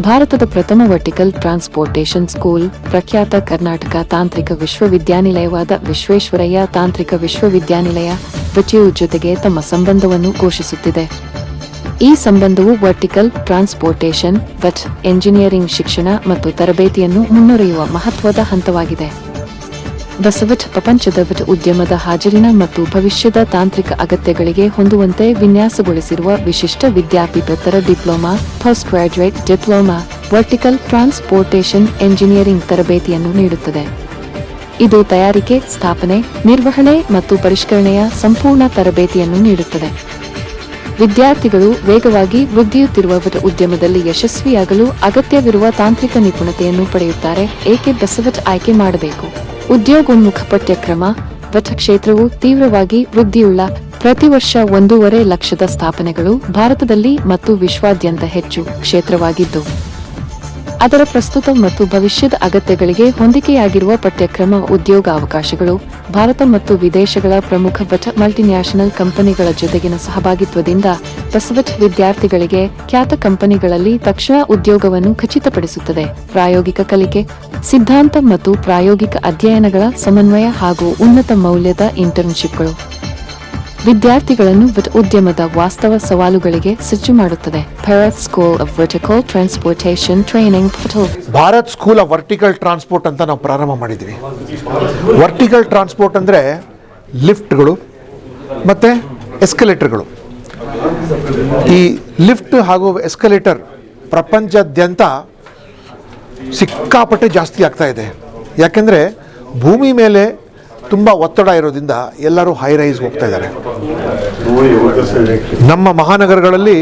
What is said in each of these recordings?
ಭಾರತದ ಪ್ರಥಮ vertical transportation school ಪ್ರಖ್ಯಾತ ಕರ್ನಾಟಕ ತಾಂತ್ರಿಕ ವಿಶ್ವವಿದ್ಯಾನಿಲಯವಾದ ವಿಶ್ವೇಶ್ವರಯ್ಯ ತಾಂತ್ರಿಕ ವಿಶ್ವವಿದ್ಯಾನಿಲಯ ವಿಟಿಯು ಜೊತೆಗೆ ತಮ್ಮ ಸಂಬಂಧವನ್ನು ಘೋಷಿಸುತ್ತಿದೆ. ಈ ಸಂಬಂಧವು ವರ್ಟಿಕಲ್ ಟ್ರಾನ್ಸ್ಪೋರ್ಟೇಷನ್ ವಟ್ ಎಂಜಿನಿಯರಿಂಗ್ ಶಿಕ್ಷಣ ಮತ್ತು ತರಬೇತಿಯನ್ನು ಮುನ್ನುರೆಯುವ ಮಹತ್ವದ ಹಂತವಾಗಿದೆ. ಬಸವಟ್ ಪ್ರಪಂಚದ ಉದ್ಯಮದ ಹಾಜರಿನ ಮತ್ತು ಭವಿಷ್ಯದ ತಾಂತ್ರಿಕ ಅಗತ್ಯಗಳಿಗೆ ಹೊಂದುವಂತೆ ವಿನ್ಯಾಸಗೊಳಿಸಿರುವ ವಿಶಿಷ್ಟ ವಿದ್ಯಾಪೀಠೋತ್ತರ diploma post graduate diploma vertical transportation engineering ತರಬೇತಿಯನ್ನು ನೀಡುತ್ತದೆ. ಇದು ತಯಾರಿಕೆ, ಸ್ಥಾಪನೆ, ನಿರ್ವಹಣೆ ಮತ್ತು ಪರಿಷ್ಕರಣೆಯ ಸಂಪೂರ್ಣ ತರಬೇತಿಯನ್ನು ನೀಡುತ್ತದೆ. ವಿದ್ಯಾರ್ಥಿಗಳು ವೇಗವಾಗಿ ವೃದ್ಧಿಯುತ್ತಿರುವ ಉದ್ಯಮದಲ್ಲಿ ಯಶಸ್ವಿಯಾಗಲು ಅಗತ್ಯವಿರುವ ತಾಂತ್ರಿಕ ನಿಪುಣತೆಯನ್ನು ಪಡೆಯುತ್ತಾರೆ, ಏಕೆ ಬಸವಟ್ ಆಯ್ಕೆ ಮಾಡಬೇಕು? ಉದ್ಯೋಗೋನ್ಮುಖ ಪಠ್ಯಕ್ರಮ ಕ್ಷೇತ್ರವು ತೀವ್ರವಾಗಿ ವೃದ್ಧಿಯುಳ್ಳ ಪ್ರತಿ ವರ್ಷ ಒಂದೂವರೆ ಲಕ್ಷದ ಸ್ಥಾಪನೆಗಳು ಭಾರತದಲ್ಲಿ ಮತ್ತು ವಿಶ್ವಾದ್ಯಂತ ಹೆಚ್ಚು ಕ್ಷೇತ್ರವಾಗಿದ್ದು. ಅದರ ಪ್ರಸ್ತುತ ಮತ್ತು ಭವಿಷ್ಯದ ಅಗತ್ಯಗಳಿಗೆ ಹೊಂದಿಕೆಯಾಗಿರುವ ಪಠ್ಯಕ್ರಮ ಉದ್ಯೋಗ ಅವಕಾಶಗಳು, ಭಾರತ ಮತ್ತು ವಿದೇಶಗಳ ಪ್ರಮುಖ ಮಲ್ಟಿನ್ಯಾಷನಲ್ ಕಂಪನಿಗಳ ಜೊತೆಗಿನ ಸಹಭಾಗಿತ್ವದಿಂದ ಬಸವಟ್ ವಿದ್ಯಾರ್ಥಿಗಳಿಗೆ ಖ್ಯಾತ ಕಂಪನಿಗಳಲ್ಲಿ ತಕ್ಷಣ ಉದ್ಯೋಗವನ್ನು ಖಚಿತಪಡಿಸುತ್ತದೆ. ಪ್ರಾಯೋಗಿಕ ಕಲಿಕೆ, ಸಿದ್ಧಾಂತ ಮತ್ತು ಪ್ರಾಯೋಗಿಕ ಅಧ್ಯಯನಗಳ ಸಮನ್ವಯ ಹಾಗೂ ಉನ್ನತ ಮೌಲ್ಯದ ಇಂಟರ್ನ್ಶಿಪ್ಗಳು ವಿದ್ಯಾರ್ಥಿಗಳನ್ನು ಉದ್ಯಮದ ವಾಸ್ತವ ಸವಾಲುಗಳಿಗೆ ಸಜ್ಜು ಮಾಡುತ್ತದೆ. Bharat school of vertical transportation training Bharat school of vertical transport ಅಂತ ನಾವು ಪ್ರಾರಂಭ ಮಾಡಿದ್ವಿ. ವರ್ಟಿಕಲ್ ಟ್ರಾನ್ಸ್ಪೋರ್ಟ್ ಅಂದರೆ ಲಿಫ್ಟ್ಗಳು ಮತ್ತು ಎಸ್ಕಲೇಟರ್ಗಳು ಈ ಲಿಫ್ಟ್ ಹಾಗೂ ಎಸ್ಕಲೇಟರ್ ಪ್ರಪಂಚದಾದ್ಯಂತ ಸಿಕ್ಕಾಪಟ್ಟೆ ಜಾಸ್ತಿ ಆಗ್ತಾ ಇದೆ. ಯಾಕೆಂದರೆ ಭೂಮಿ ಮೇಲೆ ತುಂಬ ಒತ್ತಡ ಇರೋದ್ರಿಂದ ಎಲ್ಲರೂ ಹೈ ರೈಸ್ ಹೋಗ್ತಾ ಇದ್ದಾರೆ. ನಮ್ಮ ಮಹಾನಗರಗಳಲ್ಲಿ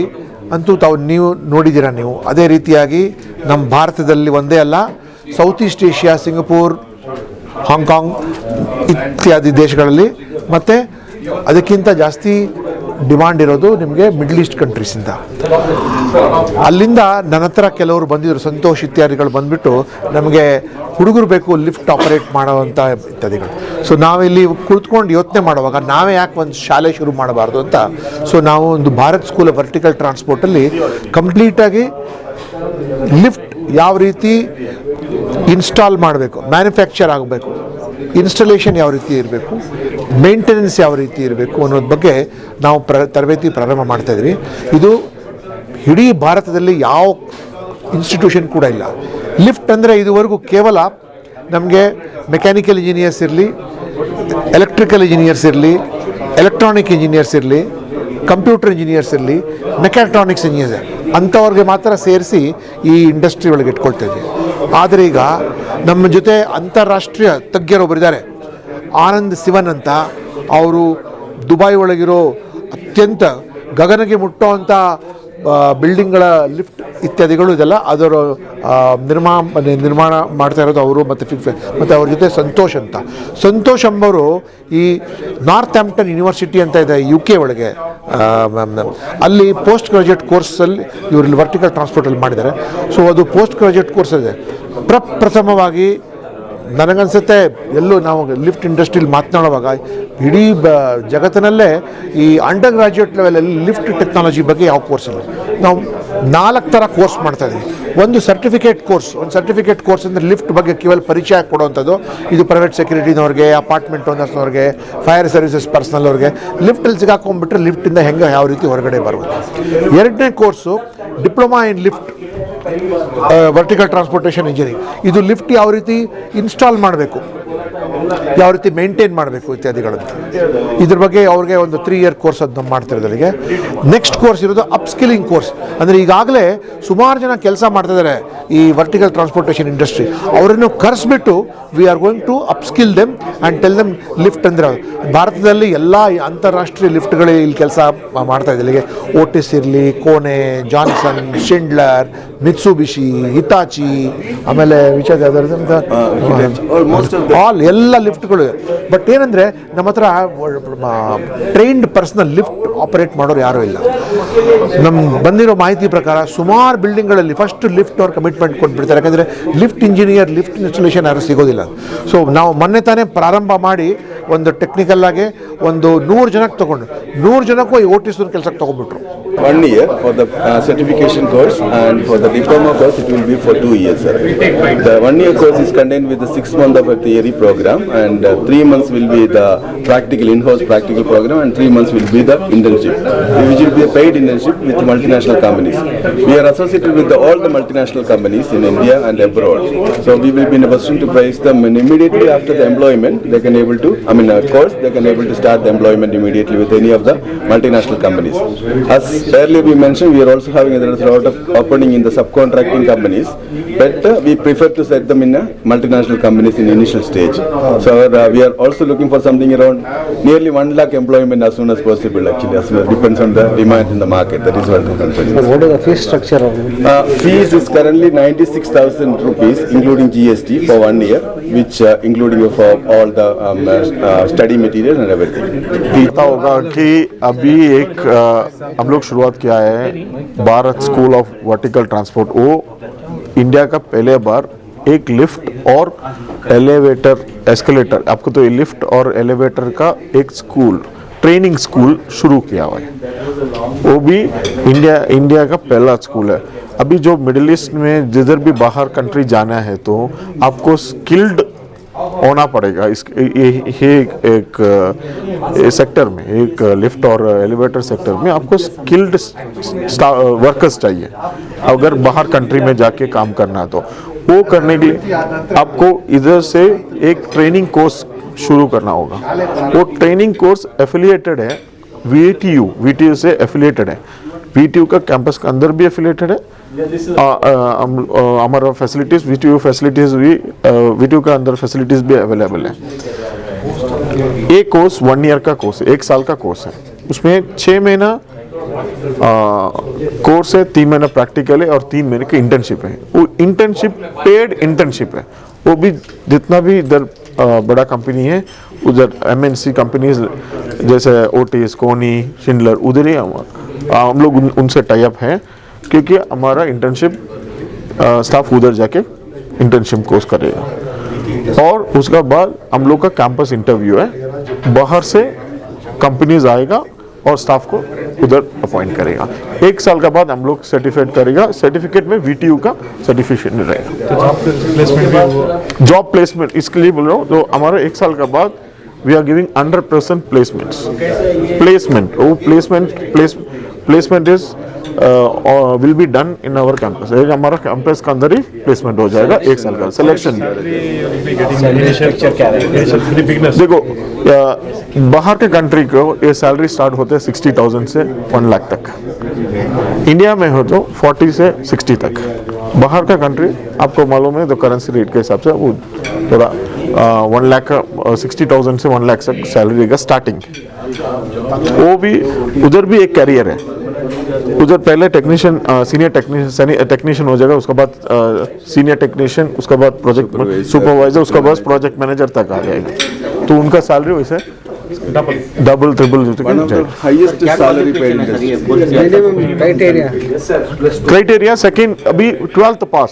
ಅಂತೂ ತಾವು ನೀವು ನೋಡಿದ್ದೀರಾ ನೀವು? ಅದೇ ರೀತಿಯಾಗಿ ನಮ್ಮ ಭಾರತದಲ್ಲಿ ಒಂದೇ ಅಲ್ಲ south east Asia Singapore Hong Kong ಇತ್ಯಾದಿ ದೇಶಗಳಲ್ಲಿ. ಮತ್ತು ಅದಕ್ಕಿಂತ ಜಾಸ್ತಿ ಡಿಮಾಂಡ್ ಇರೋದು ನಿಮಗೆ ಮಿಡ್ಲ್ ಈಸ್ಟ್ ಕಂಟ್ರೀಸಿಂದ. ಅಲ್ಲಿಂದ ನನ್ನ ಹತ್ರ ಕೆಲವರು ಬಂದಿದ್ರು, ಸಂತೋಷ್ ಇತ್ಯಾದಿಗಳು ಬಂದ್ಬಿಟ್ಟು ನಮಗೆ ಹುಡುಗರು ಬೇಕು, ಲಿಫ್ಟ್ ಆಪರೇಟ್ ಮಾಡೋವಂಥ ಇತ್ಯಾದಿಗಳು. ಸೊ ನಾವಿಲ್ಲಿ ಕುಳಿತುಕೊಂಡು ಯೋಚನೆ ಮಾಡುವಾಗ ನಾವೇ ಯಾಕೆ ಒಂದು ಶಾಲೆ ಶುರು ಮಾಡಬಾರ್ದು ಅಂತ. ಸೊ ನಾವು ಒಂದು ಭಾರತ್ ಸ್ಕೂಲ್ ಆಫ್ ವರ್ಟಿಕಲ್ ಟ್ರಾನ್ಸ್ಪೋರ್ಟಲ್ಲಿ ಕಂಪ್ಲೀಟಾಗಿ ಲಿಫ್ಟ್ ಯಾವ ರೀತಿ ಇನ್ಸ್ಟಾಲ್ ಮಾಡಬೇಕು ಮ್ಯಾನುಫ್ಯಾಕ್ಚರ್ ಆಗಬೇಕು ಇನ್ಸ್ಟಾಲೇಷನ್ ಯಾವ ರೀತಿ ಇರಬೇಕು ಮೇಂಟೆನೆನ್ಸ್ ಯಾವ ರೀತಿ ಇರಬೇಕು ಅನ್ನೋದ್ರ ಬಗ್ಗೆ ನಾವು ಪ್ರ, ತರಬೇತಿ ಪ್ರಾರಂಭ ಮಾಡ್ತಾ ಇದ್ವಿ. ಇದು ಇಡೀ ಭಾರತದಲ್ಲಿ ಯಾವ ಇನ್ಸ್ಟಿಟ್ಯೂಷನ್ ಕೂಡ ಇಲ್ಲ. ಲಿಫ್ಟ್ ಅಂದರೆ ಇದುವರೆಗೂ ಕೇವಲ ನಮಗೆ ಮೆಕ್ಯಾನಿಕಲ್ ಇಂಜಿನಿಯರ್ಸ್ ಇರಲಿ ಎಲೆಕ್ಟ್ರಿಕಲ್ ಇಂಜಿನಿಯರ್ಸ್ ಇರಲಿ ಎಲೆಕ್ಟ್ರಾನಿಕ್ ಇಂಜಿನಿಯರ್ಸ್ ಇರಲಿ ಕಂಪ್ಯೂಟರ್ ಇಂಜಿನಿಯರ್ಸ್ ಇರಲಿ ಮೆಕ್ಯಾಟ್ರಾನಿಕ್ಸ್ ಇಂಜಿನಿಯರ್ಸ್ ಅಂಥವ್ರಿಗೆ ಮಾತ್ರ ಸೇರಿಸಿ ಈ ಇಂಡಸ್ಟ್ರಿ ಒಳಗೆ ಇಟ್ಕೊಳ್ತಾ ಇದ್ವಿ. ಆದರೆ ಈಗ ನಮ್ಮ ಜೊತೆ ಅಂತಾರಾಷ್ಟ್ರೀಯ ತಜ್ಞರೊಬ್ಬರಿದ್ದಾರೆ ಆನಂದ್ ಸಿವನ್ ಅಂತ ಅವರು ದುಬೈ ಒಳಗಿರೋ ಅತ್ಯಂತ ಗಗನಗೆ ಅಂಥ ಬಿಲ್ಡಿಂಗ್ಗಳ ಲಿಫ್ಟ್ ಇತ್ಯಾದಿಗಳು ಇದೆಲ್ಲ ಅದರ ನಿರ್ಮಾ ನಿರ್ಮಾಣ ಮಾಡ್ತಾ ಇರೋದು ಅವರು ಮತ್ತು ಫಿಫ್ ಮತ್ತು ಅವ್ರ ಜೊತೆ ಸಂತೋಷ್ ಅಂತ. ಸಂತೋಷ್ ಎಂಬವರು ಈ ನಾರ್ತ್ ಆಂಪ್ಟನ್ ಯೂನಿವರ್ಸಿಟಿ ಅಂತ ಇದೆ ಯು ಕೆ ಒಳಗೆ ಅಲ್ಲಿ ಪೋಸ್ಟ್ ಗ್ರಾಜುಯೇಟ್ ಕೋರ್ಸಲ್ಲಿ ಇವರು ಇಲ್ಲಿ ವರ್ಟಿಕಲ್ ಟ್ರಾನ್ಸ್ಪೋರ್ಟಲ್ಲಿ ಮಾಡಿದ್ದಾರೆ. ಸೊ ಅದು ಪೋಸ್ಟ್ ಗ್ರಾಜುಯೇಟ್ ಕೋರ್ಸ್ ಇದೆ. ಪ್ರಪ್ರಥಮವಾಗಿ ನನಗನ್ಸುತ್ತೆ, ಎಲ್ಲೂ ನಾವು ಲಿಫ್ಟ್ ಇಂಡಸ್ಟ್ರಿಲಿ ಮಾತನಾಡುವಾಗ ಇಡೀ ಬ ಜಗತ್ತಿನಲ್ಲೇ ಈ ಅಂಡರ್ ಗ್ರಾಜ್ಯುಯೇಟ್ ಲೆವೆಲಲ್ಲಿ ಲಿಫ್ಟ್ ಟೆಕ್ನಾಲಜಿ ಬಗ್ಗೆ ಯಾವ ಕೋರ್ಸ್ ಇಲ್ಲ. ನಾವು ನಾಲ್ಕು ಥರ ಕೋರ್ಸ್ ಮಾಡ್ತಾ ಇದ್ದೀವಿ. ಒಂದು ಸರ್ಟಿಫಿಕೇಟ್ ಕೋರ್ಸ್, ಒಂದು ಸರ್ಟಿಫಿಕೇಟ್ ಕೋರ್ಸ್ ಅಂದರೆ ಲಿಫ್ಟ್ ಬಗ್ಗೆ ಕೇವಲ ಪರಿಚಯ ಕೊಡುವಂಥದ್ದು. ಇದು ಪ್ರೈವೇಟ್ ಸೆಕ್ಯೂರಿಟಿನವ್ರಿಗೆ, ಅಪಾರ್ಟ್ಮೆಂಟ್ ಓನರ್ಸ್ನವ್ರಿಗೆ, ಫೈರ್ ಸರ್ವಿಸಸ್ ಪರ್ಸನಲ್ ಅವ್ರಿಗೆ ಲಿಫ್ಟಲ್ಲಿ ಸಿಗಾಕೊಂಡ್ಬಿಟ್ರೆ ಲಿಫ್ಟಿಂದ ಹೆಂಗೆ ಯಾವ ರೀತಿ ಹೊರಗಡೆ ಬರುವುದು ಎರಡನೇ course diploma in lift. Vertical transportation engineering ಇದು ಲಿಫ್ಟ್ ಯಾವ ರೀತಿ ಇನ್ಸ್ಟಾಲ್ ಮಾಡಬೇಕು? ಯಾವ ರೀತಿ ಮೇಂಟೈನ್ ಮಾಡಬೇಕು ಇತ್ಯಾದಿಗಳಂತ ಇದ್ರ ಬಗ್ಗೆ ಅವ್ರಿಗೆ ಒಂದು ತ್ರೀ ಇಯರ್ ಕೋರ್ಸ್ ಅದನ್ನ ನಾವು ಮಾಡ್ತಿರೋದರಿಗೆ ನೆಕ್ಸ್ಟ್ ಕೋರ್ಸ್ ಇರೋದು ಅಪ್ಸ್ಕಿಲಿಂಗ್ ಕೋರ್ಸ್ ಅಂದರೆ ಈಗಾಗಲೇ ಸುಮಾರು ಜನ ಕೆಲಸ ಮಾಡ್ತಿದ್ದಾರೆ ಈ ವರ್ಟಿಕಲ್ ಟ್ರಾನ್ಸ್ಪೋರ್ಟೇಷನ್ ಇಂಡಸ್ಟ್ರಿ ಅವರನ್ನು ಕರೆಸ್ಬಿಟ್ಟು we are going to upskill them and tell them lift ಅಂದರೆ ಭಾರತದಲ್ಲಿ ಎಲ್ಲ ಅಂತಾರಾಷ್ಟ್ರೀಯ ಲಿಫ್ಟ್ಗಳೇ ಇಲ್ಲಿ ಕೆಲಸ ಮಾಡ್ತಾ ಇದ್ದಾರೆ ಇಲ್ಲಿಗೆ. ಓಟಿಸ್ ಇರಲಿ ಕೋನೆ ಜಾನ್ಸನ್ ಶಿಂಡ್ಲರ್ ಮಿತ್ಸುಬಿಶಿ ಹಿತಾಚಿ ಆಮೇಲೆ ವಿಚಾರ ಆಲ್ ಎಲ್ಲ ಲಿಫ್ಟ್ಗಳು. ಬಟ್ ಏನಂದರೆ, ನಮ್ಮ ಹತ್ರ ಟ್ರೈನ್ಡ್ ಪರ್ಸನಲ್ ಲಿಫ್ಟ್ ಆಪರೇಟ್ ಮಾಡೋರು ಯಾರೂ ಇಲ್ಲ. ನಮ್ಮ ಬಂದಿರೋ ಮಾಹಿತಿ ಪ್ರಕಾರ ಸುಮಾರು ಬಿಲ್ಡಿಂಗ್ಗಳಲ್ಲಿ ಫಸ್ಟ್ ಲಿಫ್ಟ್ ಅವ್ರು ಕಮಿಟ್ಮೆಂಟ್ ಕೊಟ್ಬಿಡ್ತಾರೆ. ಯಾಕಂದರೆ ಲಿಫ್ಟ್ ಇಂಜಿನಿಯರ್ ಲಿಫ್ಟ್ ಇನ್ಸ್ಟಾಲೇಷನ್ ಯಾರು ಸಿಗೋದಿಲ್ಲ. ಸೊ ನಾವು ಮೊನ್ನೆ ತಾನೇ ಪ್ರಾರಂಭ ಮಾಡಿ ಒಂದು ಟೆಕ್ನಿಕಲ್ ಆಗಿ ಒಂದು ನೂರು ಜನಕ್ಕೆ ತೊಗೊಂಡು. ನೂರು ಜನಕ್ಕೂ ಈ ಓಟಿಸೋದು ಕೆಲಸಕ್ಕೆ ತೊಗೊಂಡ್ಬಿಟ್ರು. One year for the certification course and for the diploma course it will be for two years sir the one year course is contain with six month of theory program program and uh, three months will be the practical in-house practical program and three months will be the internship which will be a paid internship with multinational companies. We are associated with the, all the multinational companies in India and abroad. So we will be in a position to place them and immediately after the employment they can able to I mean of course they can able to start the employment immediately with any of the multinational companies. As earlier we mentioned, we are also having a lot of opening in the subcontracting companies, but uh, we prefer to set them in a multinational companies in initial stage. So uh, we are also looking for something around nearly one lakh employment as soon as possible actually, as well, depends on the demand in the market, that is what the concern is. What is the fee structure of? Uh, fees is currently ninety-six thousand rupees, including GST for one year, which uh, including for all the um, uh, uh, study material and everything. होगा कि अभी एक हम लोग शुरुआत किया है Bharat school of vertical transport वो इंडिया का पहले बार एक लिफ्ट और एलिवेटर एस्केलेटर आपको तो ये लिफ्ट और एलिवेटर का एक स्कूल ट्रेनिंग स्कूल शुरू किया हुआ है। वो भी इंडिया इंडिया का पहला स्कूल है। अभी जो मिडिल ईस्ट में जिधर भी बाहर कंट्री जाना है तो आपको स्किल्ड होना पड़ेगा। इस ये ये एक, एक सेक्टर में एक लिफ्ट और एलिवेटर सेक्टर में आपको स्किल्ड वर्कर्स चाहिए। अगर बाहर कंट्री में जाके काम करना है तो। वो करने के लिए आपको इधर से एक ट्रेनिंग कोर्स शुरू करना होगा। वो ट्रेनिंग कोर्स एफिलिएटेड है वी टी से एफिलिएटेड है। यू का कैंपस के अंदर भी एफिलिएटेड है। हमारा facilities V T U facilities भी वी टी यू का अंदर फैसिलिटीज़ भी अवेलेबल है। ये कोर्स वन ईयर का कोर्स है, एक साल का कोर्स है। उसमें छः महीना कोर्स है तीन महीना प्रैक्टिकल है और तीन महीने की इंटर्नशिप है। वो इंटर्नशिप पेड इंटर्नशिप है। वो भी जितना भी इधर बड़ा कंपनी है उधर एम एन सी कंपनीज़ जैसे ओटिस कोनी शिंडलर उधर ही हम लोग उन, उनसे टाइप है क्योंकि हमारा इंटर्नशिप स्टाफ उधर जाके इंटर्नशिप कोर्स करेगा और उसका बाद हम लोग का कैंपस इंटरव्यू है। बाहर से कंपनीज़ आएगा और स्टाफ को उधर अपॉइंट करेगा। एक साल का बाद हम लोग सर्टिफिकेट करेगा। सर्टिफिकेट में वीटीयू का सर्टिफिकेशन रहेगा। जॉब प्लेसमेंट इसके लिए बोल रहा हूँ तो हमारा एक साल का बाद we are giving hundred percent placement placement वो placement place placement is will be done in our campus एक हमारा कैंपस के अंदर ही प्लेसमेंट हो जाएगा, एक साल का सिलेक्शन? देखो बाहर के कंट्री को ये सैलरी स्टार्ट होते हैं सिक्सटी थाउज़ेंड से वन लाख तक। इंडिया में हो तो फोर्टी से सिक्सटी तक। बाहर का कंट्री आपको मालूम है तो करेंसी रेट के हिसाब से वो थोड़ा वन लाख सिक्सटी थाउज़ेंड से वन लाख तक सैलरी रहेगा स्टार्टिंग वो भी, उधर भी एक कैरियर है। उधर पहले टेक्नीशियन सीनियर टेक्नीशियन टेक्नीशियन हो जाएगा उसके बाद सीनियर टेक्नीशियन उसके बाद प्रोजेक्ट सुपरवाइजर उसके बाद प्रोजेक्ट मैनेजर तक आ जाएगा। तो उनका सैलरी वैसे डबल ट्रिपल. क्राइटेरिया सेकंड अभी ट्वेल्थ पास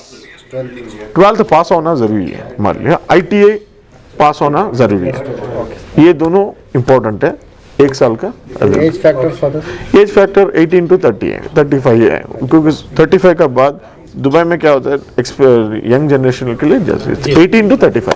ट्वेल्थ पास होना ज़रूरी है हमारे लिए। आई पास होना ज़रूरी है। ये दोनों इम्पोर्टेंट है। एक साल का age factor age factor 18 to 30 है 35 है क्योंकि 35 का बाद दुबई में क्या होता है यंग जनरेशन के लिए जैसे 18 टू 35